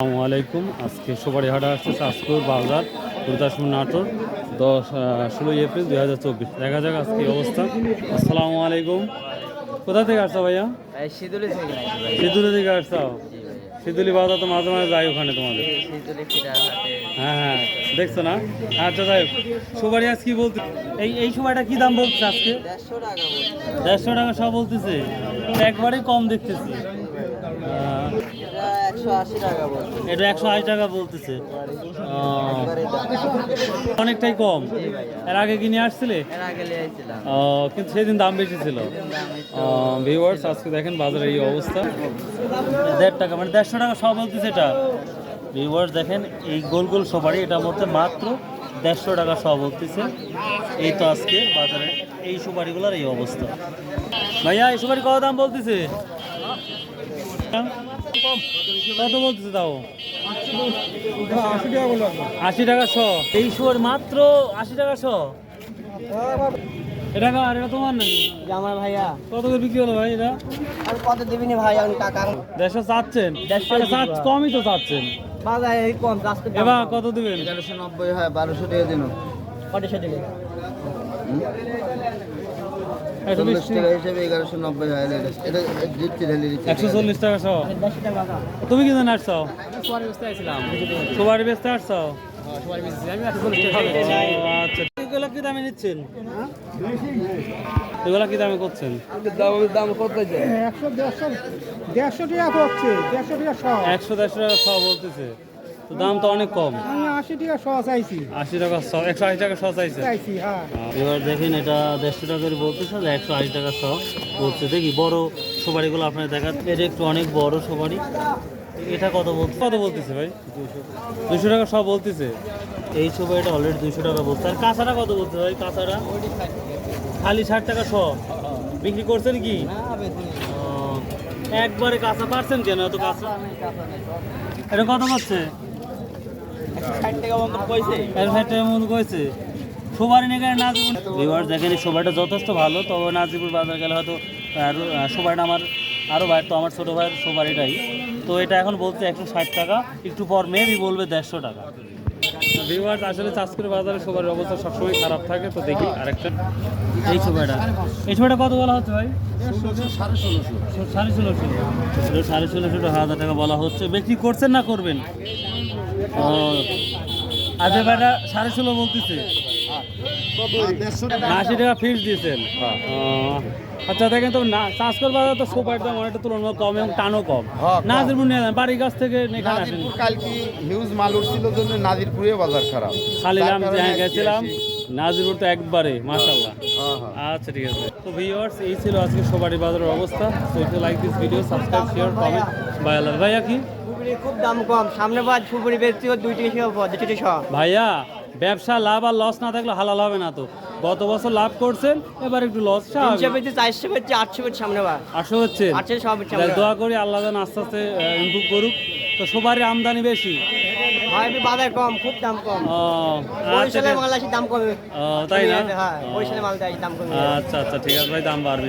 আসসালামু আলাইকুম। আজকে সুপারি হাটা আসছে শাসপুর বাজার গুরুদাসপুর নাটোর দশ ষোলোই এপ্রিল দুই হাজার চব্বিশ। দেখা যাক আজকে অবস্থা। আসসালামু আলাইকুম। কোথা থেকে আসছো ভাইয়া? শীতলি থেকে নাকি সিদ্ধুলি থেকে আসছো? সিদ্ধুলি বাজার তো মাঝে মাঝে যাই ওখানে তোমাদের। হ্যাঁ হ্যাঁ দেখছ না? আচ্ছা যাই। সুপারি আজ কি বলতে এই এই সময়টা কি দাম বলছে আজকে? দেড়শো টাকা দেড়শো টাকা সব বলতেছে। একবারেই কম দেখতেছি। এটা একশো আশি টাকা এটা বলতেছে। অনেকটাই কম। এর আগে কিনে আসছিলে? কিন্তু সেদিন দাম বেশি ছিল। ভিউয়ার্স আজকে দেখেন বাজারের এই অবস্থা। দেড় টাকা মানে দেড়শো টাকা সব বলতেছে এটা। ভিউয়ার্স দেখেন, এই গোল গোল সুপারি এটার মধ্যে মাত্র দেড়শো টাকা সব বলতেছে। এই তো আজকে বাজারে এই সুপারিগুলোর এই অবস্থা। ভাইয়া, এই সুপারি কত দাম বলতেছে? কত বলতেছে তাও? আশি টাকা শ। এই সুপারি মাত্র আশি টাকা শ? এটা কার? এটা তোমার নাকি? আমার ভাইয়া। কত করে বিক্রি হলো ভাই এটা? আর কত দিবিনি ভাই? আমি টাকা দেড়শো চাচ্ছেন? দেড়শো দিব। চাচ্ছ- কমই তো চাচ্ছেন। বাজার এই কম আজকে এবার কত দিবেন? এগারোশো নব্বই হয় বারোশো টাকা দিন। কতশো দিলে একশো বিশ টাকা। হিসেবে এগারোশো নব্বই হয় এটা দিচ্ছি ঢেলে দিচ্ছি একশো চল্লিশ টাকা সহ। তুমি কি জানো আসছো সবার বেচতে আসছো। এগুলো কি দামে নিচ্ছেন? এগুলো কি দামে করছেন? দাম কত একশো দেড়শো টাকা পড়ছে দেড়শো টাকা একশো দেড়শো টাকা সহ বলতেছে। তো দাম তো অনেক কম। আশি টাকা শ চাইছি আশি টাকা শ একশো আশি টাকা শ চাইছে চাইছি হ্যাঁ। এবার দেখেন এটা দেড়শো টাকা করে বলতেছে যে একশো আশি টাকা শ বলছে। দেখি বড় সুপারিগুলো আপনার দেখা এটা একটু অনেক বড় সুপারি। এটা কত বলছে কত বলতেছে ভাই? দুশো টাকা সব বলতেছে। এই সুপারিটা অলরেডি দুশো টাকা বলছে। আর কাঁচাটা কত বলছে ভাই? কাঁচাটা? খালি ষাট টাকা শ বিক্রি করছেন কি? একবারে কাঁচা পারছেন কেন? এত কাঁচা? এটা কত করছে ষাট টাকা মতো দেখেন, এই সবাইটা যথেষ্ট ভালো। তবে নাজিপুর বাজার গেলে হয়তো আরও সবাইটা আমার আরও ভাই, তো আমার ছোটো ভাইয়ের সবারিটাই তো এটা এখন বলছে একশো ষাট টাকা। একটু পর মেবি বলবে দেড়শো টাকা। ভিউয়ার্স আসলে চাষকুরি বাজারে সবার অবস্থা সবসময় খারাপ থাকে, তো দেখি আরেকটা। এই ছবিটা। এই ছবিটা কত বলা হচ্ছে ভাই? সাড়ে ষোলোশো। এটা সাড়ে ষোলোশো। হাজার টাকা বলা হচ্ছে। বিক্রি করছেন না করবেন? ও। আজ এবারটা সাড়ে ষোলো বলতেছে। আশি টাকা ফিক্স দিয়েছেন। আচ্ছা দেখেন তো না চাষকর বাজার তো সুপার দাম অনেকটা তুলনামূলক কম এবং টানও কম। নাজিরপুর নিয়ে যান বাড়ির কাছ থেকে এখানে আসেন। কালকে হিউজ মাল উঠছিল জন্য নাজিরপুরে বাজার খারাপ। খালি আমি যাই গেছিলাম। নাজিরপুর তো একবারে মাশাল্লাহ। আচ্ছা ঠিক আছে। তো ভিউয়ার্স এই ছিল আজকে সবারই বাজারের অবস্থা। So if you like this video subscribe share comment bye আল্লাহ ভাইয়া কি? খুব দাম কম। সামনে বার সুপুরি বেচছি দুই ভাইয়া ব্যবসা লাভ আর লস না থাকলে হালাল হবে না তো। গত বছর লাভ করছেন এবার একটু লস তিনশো চারশো আটশো সামনে বার হচ্ছে? আটশো সব দোয়া করি আল্লাহ যেন আস্তে আস্তে ইমপ্রুভ করুক। তো সবারই আমদানি বেশি। বাজার কম খুব দাম কম। আচ্ছা বরিশালের মাল দাম কমে। তাই না? হ্যাঁ বরিশালের মাল দাম কমে। আচ্ছা আচ্ছা ঠিক আছে ভাই দাম বাড়বে।